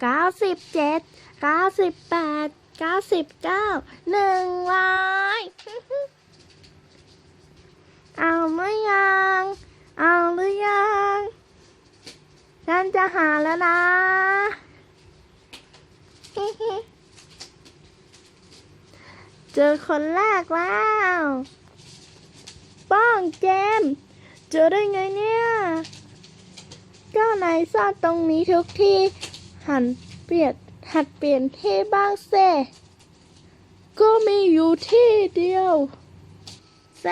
เจ็ดเก้าสิบแปดเก้าสิบเก้าหนึ่งร้อยเอาหรือยัง เอาหรือยัง ฉันจะหาแล้วนะเจอคนแรกแล้วป้องเจมส์เจอได้ไงเนี่ย เจ้านายซ่อนตรงนี้ทุกที่ หันเปลี่ยนหัดเปลี่ยนที่บ้างเซก็มีอยู่ที่เดียวแซ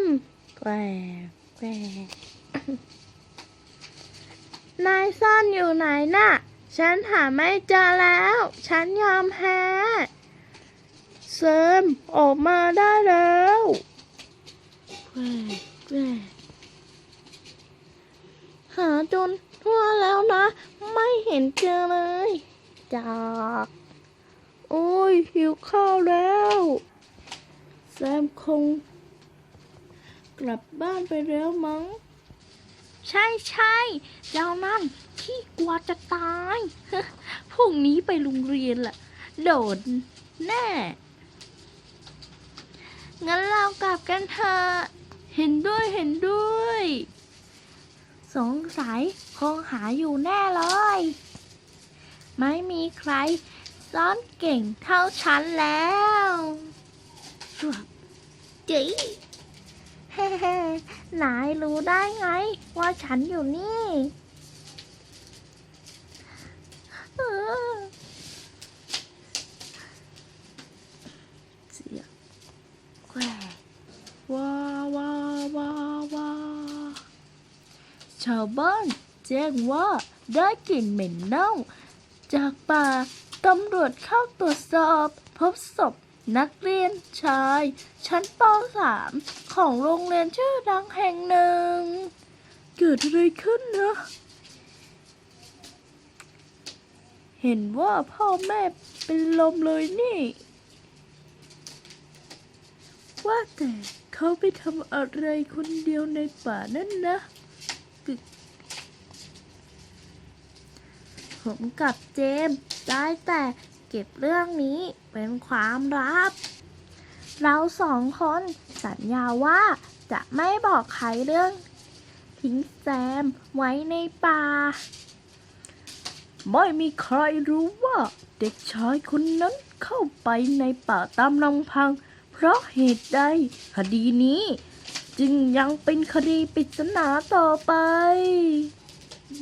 มแกวแกวนายซ่อนอยู่ไหนน่ะ ฉันหาไม่เจอแล้ว ฉันยอมแพ้เซมออกมาได้แล้วแกวแกวหาจน เห็นเจอเลยจากโอ้ยหิวข้าวแล้ว แซมคง กลับบ้านไปแล้วมั้ง ใช่ใช่เจ้านั่นขี้กลัวจะตายพรุ่งนี้ไปโรงเรียนล่ะ โดดแน่ งั้นเรากลับกันเถอะ เห็นด้วยเห็นด้วย สงสัย คงหาอยู่แน่เลย ไม่มีใครซ่อนเก่งเท่าฉันแล้วสวบจีเฮ้ๆนายรู้ได้ไง ว่าฉันอยู่นี่เออเสียงแกว่ว้าวว้าวว้าวว้าชาวบ้าน แจ้งว่าได้กลิ่นเหม็นเน่า จากป่าตำรวจเข้าตรวจสอบ พบศพนักเรียนชาย ชั้นป .3 ของโรงเรียนชื่อดังแห่งหนึ่ง เกิดอะไรขึ้นนะ เห็นว่าพ่อแม่เป็นลมเลยนี่ ว่าแต่เขาไปทำอะไรคนเดียวในป่านั่นนะกึก ผมกับเจมส์ได้แต่เก็บเรื่องนี้เป็นความลับ เราสองคนสัญญาว่าจะไม่บอกใครเรื่อง ทิ้งแซมไว้ในป่า ไม่มีใครรู้ว่าเด็กชายคนนั้นเข้าไปในป่าตามลำพัง เพราะเหตุใดคดีนี้ จึงยังเป็นคดีปริศนาต่อไป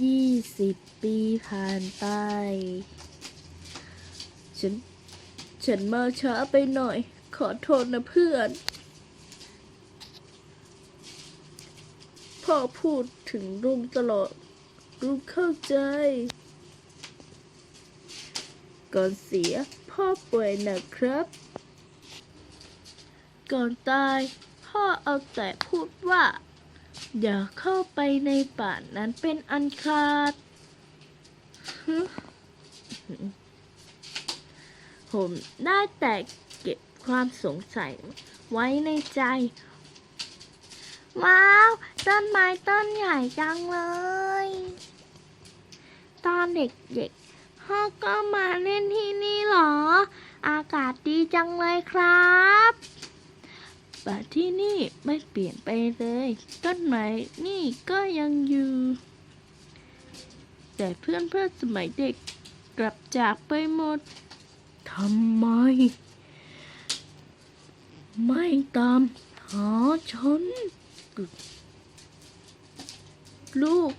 ยี สิบปีผ่านไป ฉัน ฉันมาช้าไปหน่อย ขอโทษนะเพื่อน พ่อพูดถึงลุงตลอดลุงเข้าใจ ก่อนเสียพ่อป่วยหนักครับ ก่อนตายพ่อเอาแต่พูดว่า อย่าเข้าไปในป่านั้นเป็นอันขาด ผมได้แต่เก็บความสงสัยไว้ในใจ ว้าว ต้นไม้ต้นใหญ่จังเลย ตอนเด็กๆพ่อก็มาเล่นที่นี่หรอ อากาศดีจังเลยครับ ป่าที่นี่ไม่เปลี่ยนไปเลย ต้นไม้นี่ก็ยังอยู่ แต่เพื่อนเพื่อนสมัยเด็กกลับจากไปหมดทำไม ไม่ตามหาฉันลูก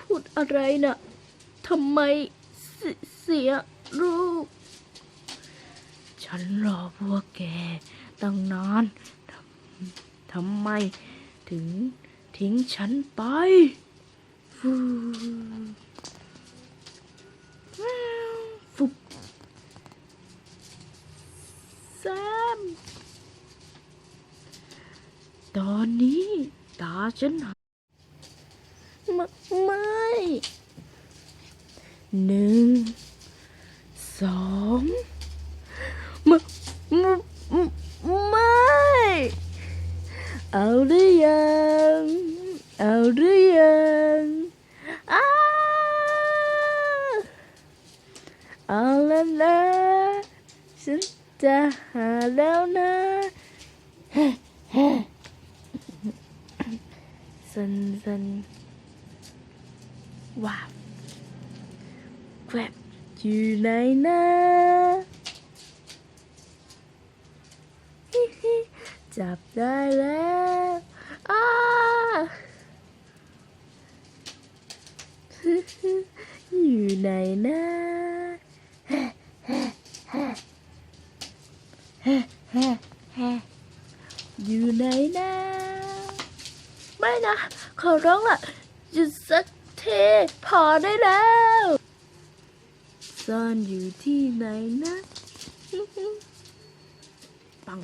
พูดอะไรนะ่ะทำไมเสเสียลูก ฉันรอพวกแกตั้งนาน ทำไมถึงทิ้งฉันไปฟูฟุบแซม ตอนนี้ตาฉันหาไม่ไม่หนึ่งสองม่ไม่ไม่ เอาหรือยังเอาหรื จับได้แล้วอ้าอยู่ไหนนะอยู่ไหนนะ ไม่นะ ขอร้องล่ะหยุดสักทีพอได้แล้วซ่อนอยู่ที่ไหนนะปัง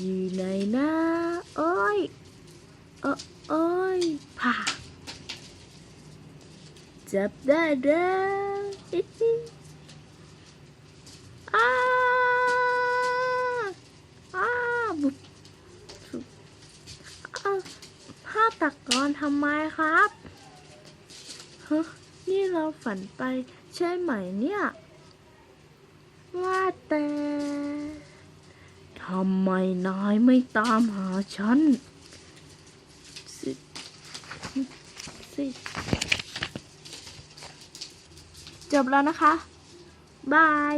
อยู่ไหนนะโอ้ยเอโอ้ยผ่าจับได้แล้วอิฮิอ้าอ้าบุบอ้าวผ้าตักกอนทำไมครับฮะนี่เราฝันไปใช่ไหมเนี่ย ว่าแต่ ทำไมนายไม่ตามหาฉันสิสิจบแล้วนะคะ บาย